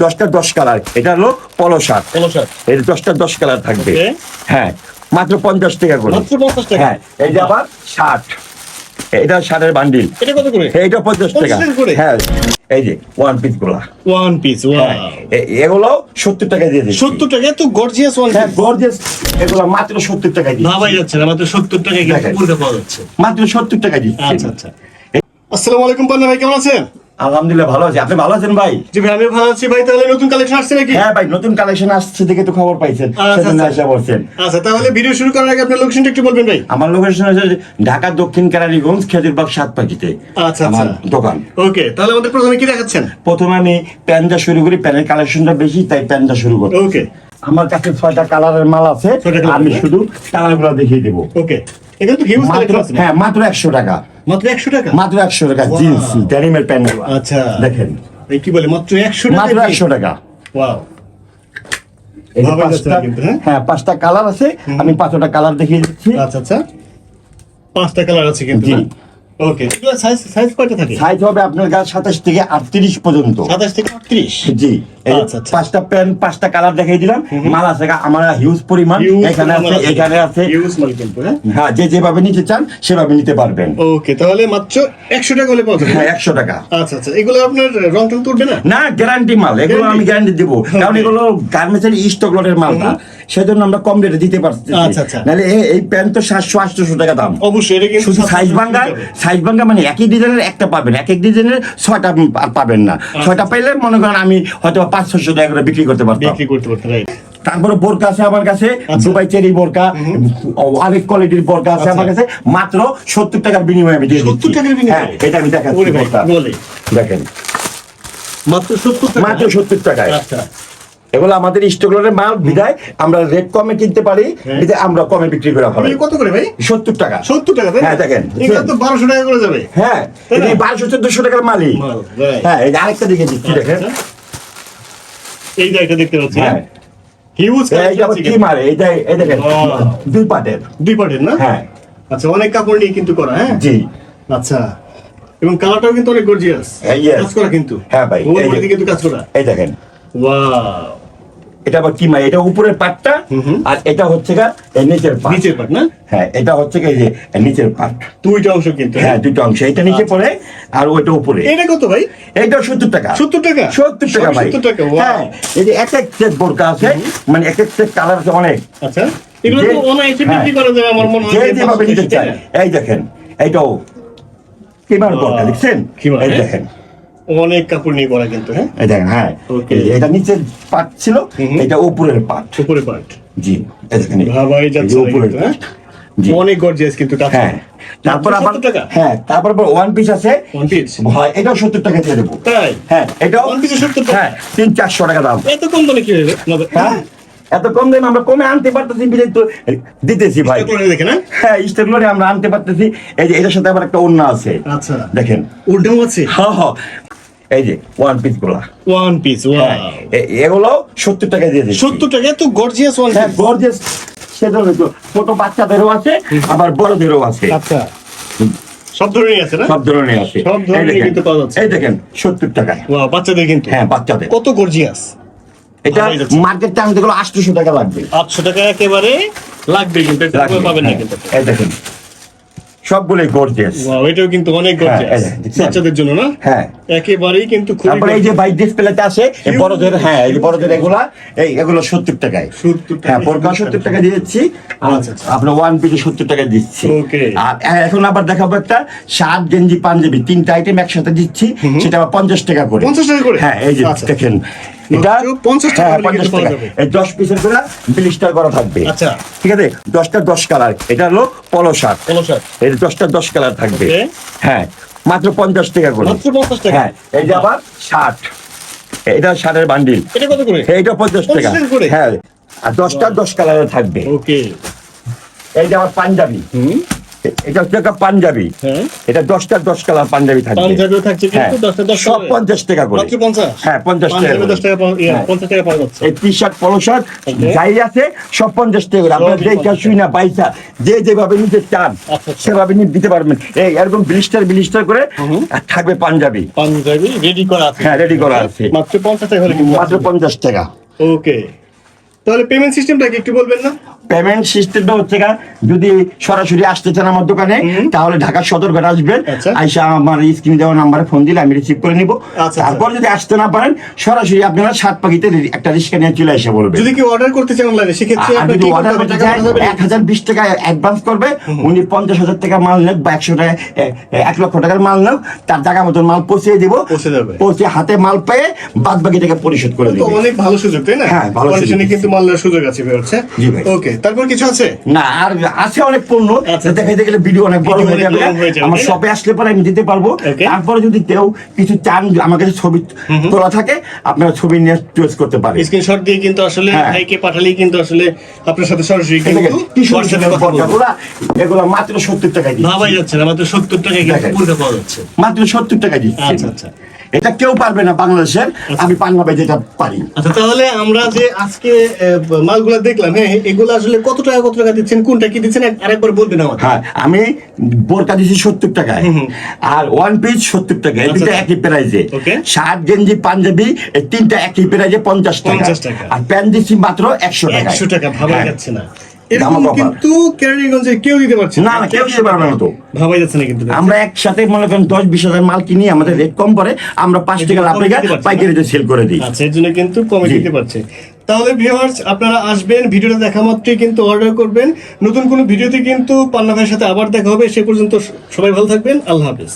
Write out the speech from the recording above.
দশটা দশ কালার। এটা হলো পলো শার্ট। পলো শার্ট। এই দশটা দশ কালার থাকবে। হ্যাঁ মাত্র পঞ্চাশ টাকা করে। হ্যাঁ এই যে আবার শার্ট। এটা শার্টের বান্ডিল। এটা কত করে? এইটা পঞ্চাশ টাকা। 50 টাকা করে? হ্যাঁ এই যে ওয়ান পিসগুলা। ওয়ান পিস হ্যাঁ এ- এগুলো সত্তর টাকা দিয়ে দিচ্ছি। সত্তর টাকা তো গর্জিয়াস ওয়ান হ্যাঁ গর্জেস এগুলো মাত্র সত্তর টাকা দিচ্ছি। ভাবাই যাচ্ছে না মাত্র সত্তর টাকা কিন্তু। পাওয়া যাচ্ছে। মাত্র সত্তর টাকা দিচ্ছি। আচ্ছা আচ্ছা। আসসালামু আলাইকুম পান্না ভাই কেমন আছেন? আলহামদুলিল্লাহ ভালো আছি। আপনি ভালো আছেন ভাই? জি ভাই আমি ভালো আছি ভাই। তাহলে নতুন কালেকশন আসছে নাকি? হ্যাঁ ভাই নতুন কালেকশন আসছে দেখে তো খবর পাইছেন। আচ্ছা, সেজন্য আচ্ছা। আসা বলছেন আচ্ছা তাহলে ভিডিও শুরু করার আগে আপনার লোকেশনটা একটু বলবেন ভাই। আমার লোকেশন হচ্ছে ঢাকা দক্ষিণ কারারিগঞ্জ খেজুরবাগ পাখিতে আচ্ছা, আমার আচ্ছা। দোকান। ওকে তাহলে আমাদের প্রথমে কি দেখাচ্ছেন? প্রথমে আমি প্যান্টটা শুরু করি প্যানের কালেকশনটা বেশি তাই প্যান্টটা শুরু করি ওকে আমার কাছে ছয়টা কালারের মাল আছে আমি শুধু কালারগুলো দেখিয়ে দেবো। ওকে এখানে তো হিউজ কালেকশন হ্যাঁ মাত্র একশো টাকা। মাত্র একশো টাকা? মাত্র একশো টাকা জিন্স ড্যানিমের আচ্ছা। দেখেন। এই কি বলে মাত্র টাকা মাত্র একশো টাকা। ওয়াও হ্যাঁ? হ্যাঁ পাঁচটা কালার আছে। আমি পাঁচটা কালার দেখিয়ে দিচ্ছি। আচ্ছা আচ্ছা। পাঁচটা কালার আছে কিন্তু জি। ওকে সাইজ সাইজ কয়টা থাকে? সাইজ হবে আপনার গাছ সাতাশ থেকে আটত্রিশ পর্যন্ত। সাতাশ থেকে আটত্রিশ? জি। আচ্ছা, আচ্ছা। পাঁচটা প্যান্ট পাঁচটা কালার দেখাই দিলাম। মাল আছে আমার হিউজ পরিমাণ। এখানে আছে এখানে আছে। হ্যাঁ? হ্যাঁ যে যেভাবে নিতে চান সেভাবে নিতে পারবেন। ওকে তাহলে মাত্র একশো টাকা হলে পাওয়া হ্যাঁ একশো টাকা। আচ্ছা আচ্ছা। এগুলো আপনার রং টং তুলবে না? না গ্যারান্টি মাল। এগুলো আমি গ্যারান্টি দিব। কারণ এগুলো গার্মেন্টসের স্টক লটের মাল না। সেজন্য আমরা কম রেটে দিতে পারছি আচ্ছা, আচ্ছা। নাহলে এই প্যান্ট তো সাতশো আটশো টাকা দাম। অবশ্যই এটা কিন্তু শুধু সাইজ ভাঙ্গা সাইজ ভাঙ্গা মানে একই ডিজাইনের একটা পাবেন। এক এক ডিজাইনের ছয়টা পাবেন না। ছয়টা পাইলে মনে করেন আমি হয়তো পাঁচ ছশো টাকা করে বিক্রি করতে পারতাম। বিক্রি করতে পারতে রাইট তারপরে বোরকা আছে আমার কাছে আচ্ছা। দুবাই চেরি বোরকা অনেক কোয়ালিটির বোরকা আছে আচ্ছা। আমার কাছে মাত্র সত্তর টাকার বিনিময়ে আমি দিয়ে 70 দিচ্ছি। টাকার বিনিময়ে? হ্যাঁ এটা আমি দেখাচ্ছি। দেখেন। মাত্র সত্তর মাত্র সত্তর টাকায়। আচ্ছা। এগুলো আমাদের স্টকলের মাল বিদায় আমরা রেট কমে কিনতে পারি হ্যাঁ। বিদায় আমরা কমে বিক্রি করা হবে কত করে ভাই? সত্তর টাকা। সত্তর টাকা হ্যাঁ, দেখেন। এগুলো তো বারোশো টাকা করে যাবে। হ্যাঁ বারোশো চোদ্দশো টাকার মালই। হ্যাঁ আরেকটা দেখে দিচ্ছি দেখেন। এই যে দেখতে পাচ্ছি হ্যাঁ? হিউজ এই কি মারে এই দেখেন দুই পাটের। দুই পাটের না? হ্যাঁ। আচ্ছা অনেক কাপড় নিয়ে কিন্তু করা হ্যাঁ? জি। আচ্ছা এবং কালারটাও কিন্তু অনেক গর্জিয়াস হ্যাঁ, কাজ করা কিন্তু। হ্যাঁ, ভাই, এই কিন্তু কাজ করা। এই দেখেন। ওয়াও এটা আবার কি এটা উপরের পাটটা আর এটা হচ্ছে গা নিচের পাট। নিচের পার্ট না? হ্যাঁ এটা হচ্ছে গা যে নিচের পাট। দুইটা অংশ কিন্তু হ্যাঁ? দুটো অংশ। এটা নিচে আচ্ছা। পড়ে আর ওইটা উপরে। এটা কত ভাই? এইটা সত্তর টাকা। সত্তর টাকা? সত্তর টাকা ভাই। সত্তর টাকা হ্যাঁ এই যে এক এক সেট বোরকা আছে মানে এক এক সেট কালার আছে অনেক। আচ্ছা এগুলো তো অনায়াসে হ্যাঁ। বিক্রি করা যাবে আমার মনে হয় যে যে যেভাবে নিতে 500 চায়। এই দেখেন এইটাও। কিমার. বোরকা দেখছেন? এই হ্যাঁ? দেখেন। অনেক কাপড় নিয়ে করা কিন্তু হ্যাঁ? এই দেখেন হ্যাঁ। এটা পাট ছিল এটা উপরের পাট। উপরে পার্ট জি এই ভাবাই যাচ্ছে উপরের হ্যাঁ? পাট। অনেক গর্জিয়াস কিন্তু হ্যাঁ। তারপর আবার হ্যাঁ তারপর ওয়ান পিস আছে। ওয়ান পিস হয় এটাও সত্তর টাকা দিয়ে দেবো। তাই? হ্যাঁ এটাও One piece এ 70 টাকা? হ্যাঁ তিন চারশো টাকা দাম। এত কম দামে কি হবে? হ্যাঁ? এত কম দামে আমরা কমে আনতে পারতেছি বিদায় তো দিতেছি ভাই। না হ্যাঁ? স্টেপলারে আমরা আনতে পারতেছি। এই যে এটার সাথে আবার একটা অন্য আছে। আচ্ছা। দেখেন। ওটাও আছে? হ্যাঁ হ্যাঁ। এই যে ওয়ান পিসগুলা। ওয়ান পিস হ্যাঁ এগুলো সত্তর টাকা দিয়ে দিচ্ছি সত্তর টাকা এত গর্জিয়াস ওয়ান হ্যাঁ গর্জেস সেজন্য তো ছোট বাচ্চাদেরও আছে আবার বড়দেরও আছে। আচ্ছা। সব ধরনেরই আছে না? সব ধরনের আছে। সব ধরনের কিন্তু পাওয়া যাচ্ছে। এই দেখেন সত্তর টাকায় ওয়াও বাচ্চাদের কিন্তু। হ্যাঁ বাচ্চাদের। কত গর্জিয়াস এটা। মার্কেট টাইম যেগুলো আটশোশো টাকা লাগবে। আটশো টাকা একেবারে লাগবে কিন্তু পাবেন না। কিন্তু। এই দেখেন সবগুলোই গর্জিয়াস ওয়াও এটাও কিন্তু অনেক হ্যাঁ, গর্জিয়াস? বাচ্চাদের জন্য না হ্যাঁ একেবারেই কিন্তু খুবই তারপরে এই যে বাইক ডিসপ্লেতে আছে এই বড়দের হ্যাঁ এই বড়দের এগুলা এই এগুলো সত্তর টাকায় 70 টাকায়। হ্যাঁ বোরকা সত্তর টাকা দিয়েছি আর আচ্ছা, আচ্ছা। আপনার ওয়ান পিসে সত্তর টাকা দিচ্ছি Okay. আর এখন আবার দেখাবো একটা শার্ট গেঞ্জি পাঞ্জাবি তিনটা আইটেম একসাথে দিচ্ছি সেটা আবার পঞ্চাশ টাকা করে 50 টাকা করে? হ্যাঁ এই যে আচ্ছা। দেখেন এটা মাত্র 50 টাকা হ্যাঁ পঞ্চাশ টাকা। এই দশ পিসের করে বিলিস্টার করা থাকবে। আচ্ছা। ঠিক আছে? দশটা দশ কালার এটা হলো পলো শার্ট পলো দশটা দশ কালার থাকবে। হ্যাঁ মাত্র পঞ্চাশ টাকা করে। মাত্র 50 টাকা? হ্যাঁ এই যে আবার শার্ট এটা শার্টের বান্ডিল এটা এইটা পঞ্চাশ টাকা। হ্যাঁ আর দশটা দশ কালারের থাকবে। এই যে আবার পাঞ্জাবি। হুম। এটা হচ্ছে একটা পাঞ্জাবি। হ্যাঁ। এটা দশটা দশ কালার পাঞ্জাবি থাকবে। হ্যাঁ, সব পঞ্চাশ টাকা করে। হ্যাঁ, 50 টাকা হ্যাঁ। পঞ্চাশ টাকা এই টি শার্ট পলো শার্ট যাই আছে সব পঞ্চাশ টাকা করে। আপনার 50 শুই না পাইসা যে যেভাবে নিতে চান আচ্ছা, আচ্ছা। সেভাবে নিয়ে দিতে পারবেন। এই এরকম ব্লিস্টার ব্লিস্টার করে থাকবে পাঞ্জাবি। পাঞ্জাবি রেডি করা আছে। হ্যাঁ রেডি করা আছে। মাত্র পঞ্চাশ টাকা মাত্র পঞ্চাশ টাকা। ওকে। তাহলে পেমেন্ট সিস্টেমটা কি একটু বলবেন না? পেমেন্ট সিস্টেমটা হচ্ছে গা, যদি সরাসরি আসতে চান আমার দোকানে তাহলে ঢাকা সদরঘাট আসবেন আচ্ছা। আইসা আমার স্ক্রিন দেওয়া নাম্বারে ফোন দিলে আমি রিসিভ করে নিব আচ্ছা। তারপর যদি আসতে না পারেন সরাসরি আপনারা সাত পাখিতে একটা রিক্সা নিয়ে চলে এসে বলবেন যদি কেউ অর্ডার করতে চান অনলাইনে সেক্ষেত্রে যদি কি অর্ডার করতে চায় এক হাজার বিশ টাকা অ্যাডভান্স করবে উনি পঞ্চাশ হাজার টাকা মাল নেক বা একশো টাকা এক লক্ষ টাকার মাল নেক তার টাকা মতন মাল পৌঁছে দিব পৌঁছে যাবে। পৌঁছে হাতে মাল পেয়ে বাদ বাকি টাকা পরিশোধ করে তো দিব অনেক ভালো সুযোগ তাই না হ্যাঁ, ভালো সুযোগ। কিন্তু মাল্লার সুযোগ আছে হচ্ছে জি ভাই। ওকে তারপর কিছু আছে? না আর আছে অনেক পণ্য। আচ্ছা। দেখাইতে গেলে ভিডিও অনেক বড় হয়ে যাবে। আমার শপে আসলে পরে আমি দিতে পারব। তারপরে যদি কেউ কিছু চান আমার কাছে ছবি তোলা থাকে আপনারা ছবি নিয়ে চয়েস করতে পারেন। স্ক্রিনশট দিয়ে কিন্তু আসলে হ্যাঁ। ভাইকে পাঠালেই কিন্তু আসলে আপনার সাথে সরাসরি এগুলা মাত্র সত্তর টাকা দিচ্ছি। ভাবাই যাচ্ছে না মাত্র সত্তর টাকায় কিন্তু। পাওয়া যাচ্ছে। মাত্র সত্তর টাকা দিচ্ছি। আচ্ছা, আচ্ছা। এটা কেউ পারবে না বাংলাদেশের আমি পান্নাবে যেটা পারি। আচ্ছা তাহলে আমরা যে আজকে মালগুলা দেখলাম হ্যাঁ এগুলো আসলে কত টাকা কত টাকা দিচ্ছেন কোনটা কি দিচ্ছেন আরেকবার বলবেন আমাকে। হ্যাঁ আমি বোরকা দিচ্ছি সত্তর টাকায় আর ওয়ান পিস সত্তর টাকা এই দুটো আচ্ছা। একই প্রাইজে. শার্ট গেঞ্জি পাঞ্জাবি এই তিনটা একই প্রাইজে পঞ্চাশ টাকা। আর প্যান্ট দিচ্ছি মাত্র একশো টাকা একশো টাকা ভাবা যাচ্ছে না। এরকম দামও কিন্তু কেরানীগঞ্জে কেউ দিতে পারছে না। না কেউ দিতে পারবে না তো। ভাবাই যাচ্ছে না কিন্তু। আমরা একসাথে মনে করেন দশ বিশ হাজার মাল কিনি আমাদের রেট কম পরে আমরা পাঁচ টাকা লাভ রেখে দিতে পারছি না? পাইকারিতে সেল করে দিই। আচ্ছা এর জন্য কিন্তু কমে দিতে পারছে। তাহলে ভিউয়ার্স আপনারা আসবেন ভিডিওটা দেখা মাত্রই কিন্তু অর্ডার করবেন। নতুন কোনো ভিডিওতে কিন্তু পান্না ভাইয়ের সাথে আবার দেখা হবে সে পর্যন্ত সবাই ভালো থাকবেন আল্লাহ হাফেজ।